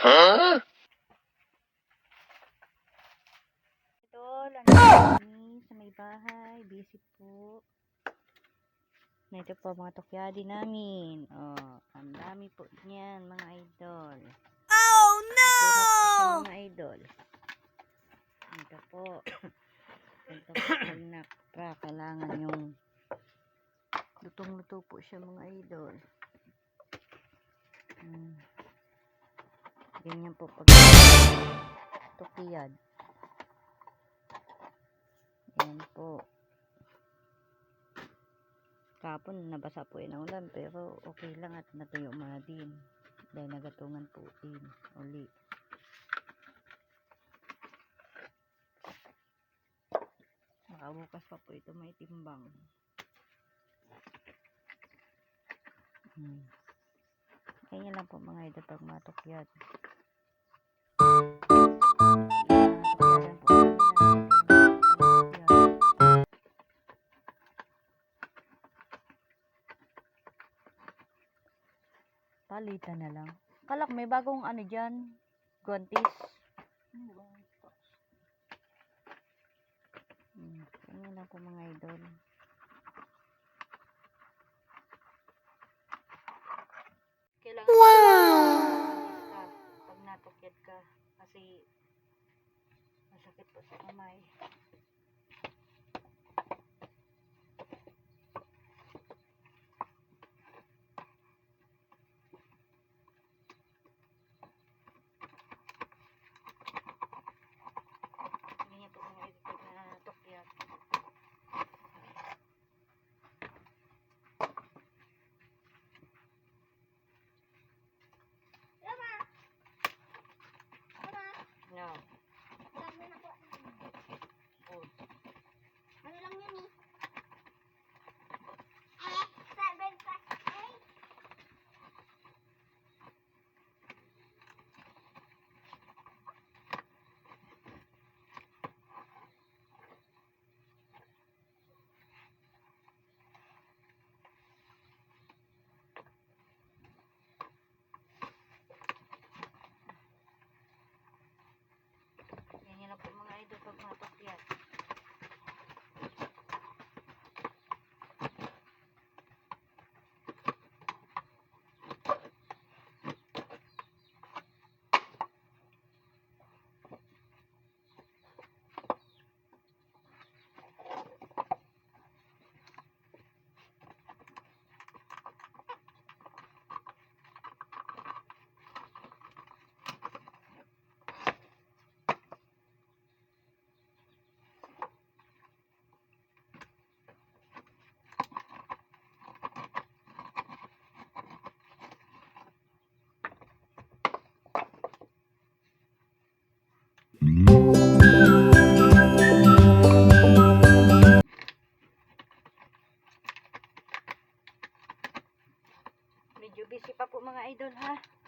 Idol, ano kami sa may bahay. Busy po. Ito po mga tukyadi namin. Oh, ang dami po niyan mga idol. Oh Ito po siya, mga idol. Ito po. Ito po pag nakra, kailangan yung lutong-luto po siya mga idol. Hmm. Ganyan po pag tukiyad. Yan po. Kapon, nabasa po yun ang ulan, pero okay lang at natuyo na din. Dahil nagatungan po din uli. Makabukas pa po ito may timbang. Hmm. Ganyan lang po mga idol pag tukyad. Palitan na lang. Kalak, may bagong ano dyan. Guantis. Hmm, ganyan lang po mga idol. Kailangan wow! pag natukyad ka kasi masakit po sa kamay. No. Food. Ano lang yun eh? Eh, seven plus eight. Ganyan lang po mga idol pag matukyad. Medyo busy pa po mga idol ha.